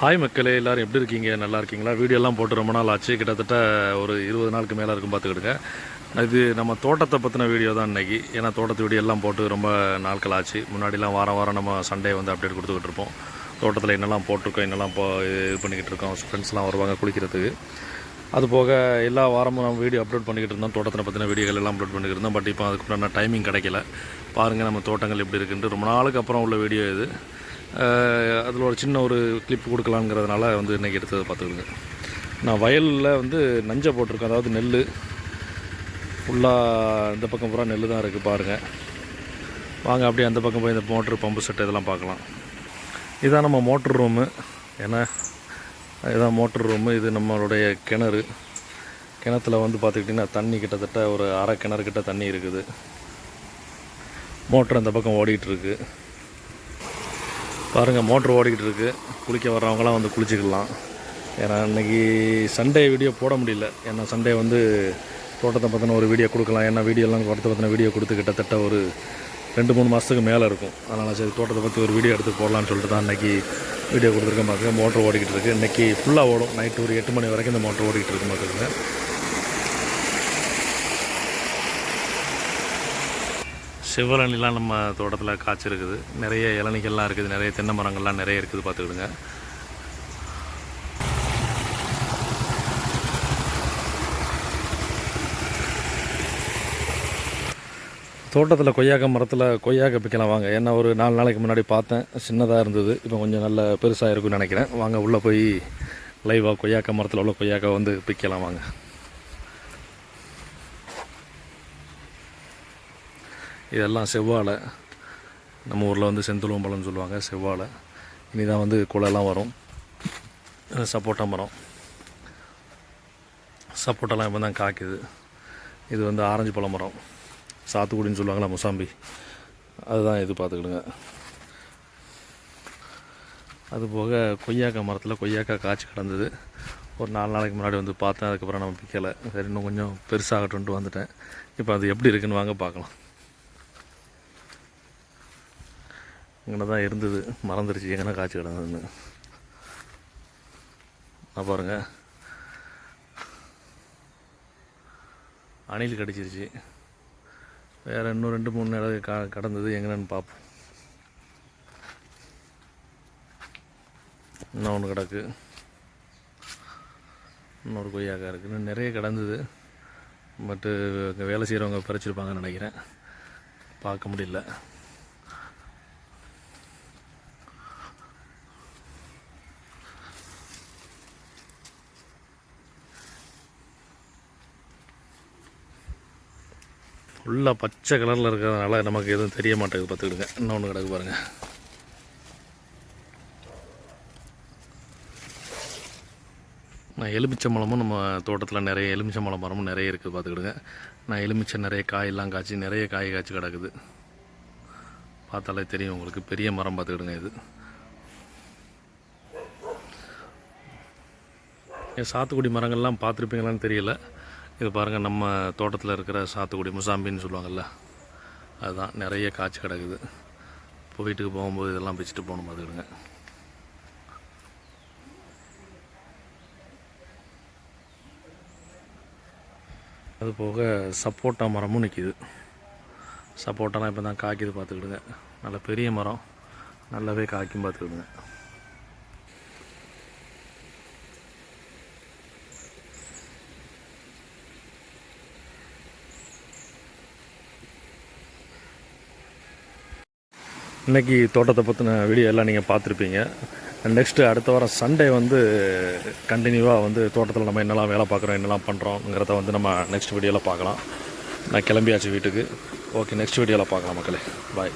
Hi மக்களே எல்லாரும் எப்படி இருக்கீங்க? நல்லா இருக்கீங்களா? வீடியோலாம் போட்டு ரொம்ப நாள் ஆச்சு. கிட்டத்தட்ட ஒரு இருபது நாளுக்கு மேலே இருக்கும் பார்த்துக்கிடுங்க. இது நம்ம தோட்டத்தை பற்றின வீடியோ தான் இன்றைக்கி ஏன்னா தோட்டத்து வீடியோ எல்லாம் போட்டு ரொம்ப நாட்கள் ஆச்சு. முன்னாடிலாம் வாரம் வாரம் நம்ம சண்டே வந்து அப்டேட் கொடுத்துக்கிட்டு இருப்போம். தோட்டத்தில் என்னெல்லாம் போட்டிருக்கோம் என்னெல்லாம் போ இது பண்ணிக்கிட்டு இருக்கோம் ஃப்ரெண்ட்ஸ்லாம் வருவாங்க குளிக்கிறதுக்கு. அது போக எல்லா வாரமும் நம்ம வீடியோ அப்லோட் பண்ணிக்கிட்டு இருந்தோம். தோட்டத்தை பற்றின வீடியோகள் எல்லாம் அப்லோட் பண்ணிக்கிட்டு இருந்தோம். பட் இப்போ அதுக்குண்டான டைமிங் கிடைக்கல. பாருங்கள் நம்ம தோட்டங்கள் எப்படி இருக்குன்ட்டு. ரொம்ப நாளுக்கு அப்புறம் உள்ள வீடியோ இது. அதில் ஒரு சின்ன ஒரு கிளிப் கொடுக்கலாங்கிறதுனால வந்து இன்றைக்கி எடுத்ததை பார்த்துக்கிடுங்க. நான் வயலில் வந்து நஞ்சை போட்டிருக்கேன். அதாவது நெல் ஃபுல்லாக இந்த பக்கம் பூரா நெல் தான் இருக்குது பாருங்கள் வாங்க அப்படியே அந்த பக்கம் போய் இந்த மோட்ரு பம்பு செட் இதெல்லாம் பார்க்கலாம். இதான் நம்ம மோட்ரு ரூமு ஏன்னா இதுதான் மோட்ரு ரூமு இது நம்மளுடைய கிணறு. கிணத்துல வந்து பார்த்துக்கிட்டிங்கன்னா தண்ணி கிட்டத்தட்ட ஒரு அரை கிணறு கிட்ட தண்ணி இருக்குது. மோட்ரு அந்த பக்கம் ஓடிட்டுருக்கு பாருங்கள் மோட்ரு ஓடிக்கிட்டு இருக்குது குளிக்க வர்றவங்களாம் வந்து குளிச்சுக்கலாம். ஏன்னா இன்றைக்கி சண்டே வீடியோ போட முடியல. ஏன்னா சண்டே வந்து தோட்டத்தை பற்றின ஒரு வீடியோ கொடுக்கலாம். ஏன்னா வீடியோலாம் தோட்டத்தை பற்றின வீடியோ கொடுத்து கிட்டத்தட்ட ஒரு ரெண்டு மூணு மாதத்துக்கு மேலே இருக்கும். அதனால் சரி தோட்டத்தை பற்றி ஒரு வீடியோ எடுத்து போடலான்னு சொல்லிட்டு தான் இன்றைக்கி வீடியோ கொடுத்துருக்க பார்த்துங்க மோட்ரு ஓடிக்கிட்டு இருக்குது இன்றைக்கி ஃபுல்லாக ஓடும். நைட்டு ஒரு எட்டு மணி வரைக்கும் இந்த மோட்ரு ஓடிக்கிட்டு இருக்கு பார்த்துக்கங்க சிவரணிலாம் நம்ம தோட்டத்தில் காய்ச்சிருக்குது நிறைய இளநிகள்லாம் இருக்குது. நிறைய தென்னை மரங்கள்லாம் நிறைய இருக்குது பார்த்துக்கிடுங்க. தோட்டத்தில் கொய்யாக்க மரத்தில் கொய்யாக்க பிக்கலாம் வாங்க. ஏன்னா ஒரு நாலு நாளைக்கு முன்னாடி பார்த்தேன். சின்னதாக இருந்தது. இப்போ கொஞ்சம் நல்ல பெருசாக இருக்குன்னு நினைக்கிறேன். வாங்க உள்ளே போய் லைவாக கொய்யாக்க மரத்தில் உள்ள கொய்யாக்க வந்து பிக்கலாம் வாங்க. இதெல்லாம் செவ்வாழை. நம்ம ஊரில் வந்து செந்துளம்பழம்னு சொல்லுவாங்க செவ்வாழை. இனி தான் வந்து குலைலாம் வரும். சப்போட்டா மரம். சப்போட்டாலாம் இப்போ தான் காய்க்குது. இது வந்து ஆரஞ்சு பழ மரம். சாத்துக்குடின்னு சொல்லுவாங்களா முசாம்பி. அதுதான் இது பார்த்துக்கிடுங்க. அதுபோக கொய்யாக்காய் மரத்தில் கொய்யாக்காய் காய்ச்சி கிடந்தது. ஒரு நாலு நாளைக்கு முன்னாடி வந்து பார்த்தேன் அதுக்கப்புறம் நம்ம பிக்கலை சரி இன்னும் கொஞ்சம் பெருசாகட்டும்ட்டு வந்துட்டேன். இப்போ அது எப்படி இருக்குன்னு வாங்க பார்க்கலாம். இங்கே தான் இருந்தது. மறந்துருச்சு. எங்கன்னா காய்ச்சி கிடந்ததுன்னு. நான் பாருங்க. அணில் கடிச்சிருச்சு. வேறு இன்னும் ரெண்டு மூணு இடம் க கடந்தது. எங்கன்னு பார்ப்போம் இன்னும் ஒன்று கிடக்கு. இன்னொரு கொய்யாக்காய் இருக்குது இன்னும் நிறைய கிடந்தது. பட்டு வேலை செய்கிறவங்க பறிச்சிருப்பாங்கன்னு நினைக்கிறேன். பார்க்க முடியல. ஃபுல்லாக பச்சை கலரில் இருக்கிறதுனால நமக்கு எதுவும் தெரிய மாட்டேங்குது. பார்த்துக்கிடுங்க. இன்னொன்று கிடக்கு பாருங்கள் நான் எலுமிச்சம்பழமும் நம்ம தோட்டத்தில் நிறைய எலுமிச்சம்பழம் மரமும் நிறைய இருக்குது. பார்த்துக்கிடுங்க. நான் எலுமிச்சை நிறைய காயெல்லாம் காய்ச்சி நிறைய காய் காய்ச்சி கிடக்குது. பார்த்தாலே தெரியும் உங்களுக்கு. பெரிய மரம் பார்த்துக்கிடுங்க இது. சாத்துக்குடி மரங்கள்லாம் பார்த்துருப்பீங்களான்னு தெரியல. இது பாருங்கள் நம்ம தோட்டத்தில் இருக்கிற சாத்துக்குடி முசாம்பின்னு சொல்லுவாங்கள்ல அதுதான் நிறைய காய்ச்சி கிடக்குது. இப்போ வீட்டுக்கு போகும்போது இதெல்லாம் பிச்சுட்டு போகணும் பார்த்துக்கிடுங்க. அது போக சப்போட்டா மரமும் நிற்கிது சப்போட்டாலாம் இப்போ தான் காய்க்குது பார்த்துக்கிடுங்க. நல்ல பெரிய மரம் நல்லாவே காய்க்கும் பார்த்துக்கிடுங்க. இன்றைக்கி தோட்டத்தை பற்றின வீடியோ எல்லாம் நீங்கள் பார்த்துருப்பீங்க. நெக்ஸ்ட்டு அடுத்த வாரம் சண்டே வந்து கண்டினியூவாக வந்து தோட்டத்தில் நம்ம என்னெல்லாம் வேலை பார்க்குறோம் என்னெல்லாம் பண்ணுறோங்கிறத வந்து நம்ம நெக்ஸ்ட் வீடியோவில் பார்க்கலாம். நான் கிளம்பியாச்சு வீட்டுக்கு. ஓகே நெக்ஸ்ட் வீடியோவில் பார்க்கலாம் மக்களே. பாய்